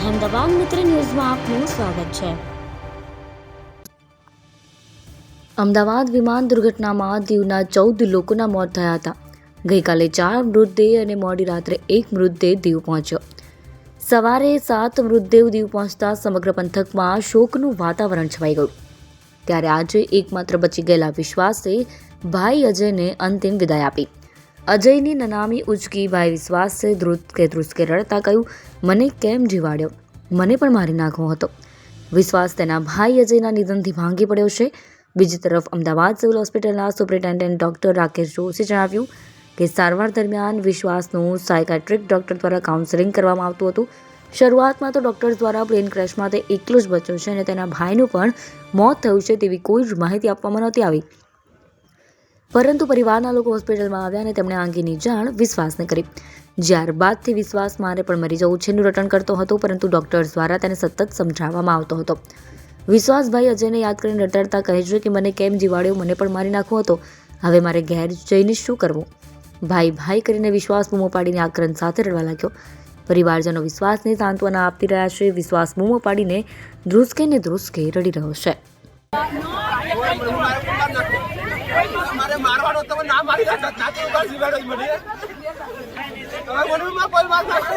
અહેમદાબાદ મિત્ર ન્યૂઝમાં આપનું સ્વાગત છે. અમદાવાદ વિમાન દુર્ઘટનામાં દીવના ચૌદ લોકોના મોત થયા હતા. ગઈકાલે ચાર મૃતદેહ અને મોડી રાત્રે એક મૃતદેહ દીવ પહોંચ્યો. સવારે સાત મૃતદેહ દીવ પહોંચતા સમગ્ર પંથકમાં શોકનું વાતાવરણ છવાઈ ગયું. ત્યારે આજે એકમાત્ર બચી ગયેલા વિશ્વાસે ભાઈ અજયને અંતિમ વિદાય આપી. અજયની નનામી ઉચકી ભાઈ વિશ્વાસે ધ્રુતકે ધ્રુસકે રડતા કહ્યું, મને કેમ જીવાડ્યો? મને પણ મારી નાખવો હતો. વિશ્વાસ તેના ભાઈ અજયના નિધનથી ભાંગી પડ્યો છે. બીજી તરફ અમદાવાદ સિવિલ હોસ્પિટલના સુપ્રિન્ટેન્ડન્ટ ડૉક્ટર રાકેશ જોશીએ જણાવ્યું કે, સારવાર દરમિયાન વિશ્વાસનું સાયકાટ્રિક ડૉક્ટર દ્વારા કાઉન્સેલિંગ કરવામાં આવતું હતું. શરૂઆતમાં તો ડૉક્ટર્સ દ્વારા પ્લેન ક્રેશમાં તે એકલો જ બચ્યો છે અને તેના ભાઈનું પણ મોત થયું છે તેવી કોઈ જ માહિતી આપવામાં નહોતી આવી. પરંતુ પરિવારના લોકો હોસ્પિટલમાં આવ્યા અને તેમણે આ અંગેની જાણ વિશ્વાસને કરી. જ્યારબાદથી વિશ્વાસ મારે પણ મરી જવું છે નું રટણ કરતો હતો, પરંતુ ડૉક્ટર્સ દ્વારા તેને સતત સમજાવવામાં આવતો હતો. વિશ્વાસભાઈ અજયને યાદ કરીને રટાડતા કહે છે કે, મને કેમ જીવાડ્યો? મને પણ મારી નાખવો હતો. હવે મારે ઘેર જઈને શું કરવું? ભાઈ ભાઈ કરીને વિશ્વાસ બૂમો પાડીને આક્રંદ સાથે રડવા લાગ્યો. પરિવારજનો વિશ્વાસને સાંત્વના આપી રહ્યા છે. વિશ્વાસ બૂમો પાડીને ધ્રુસકે ને ધ્રુસકે રડી રહ્યો છે. મારે મારવાનો તમે ના મારી નાખત ના તો ઊભા જીવાડો જ મને તમે મને માં કોઈ માર નાખે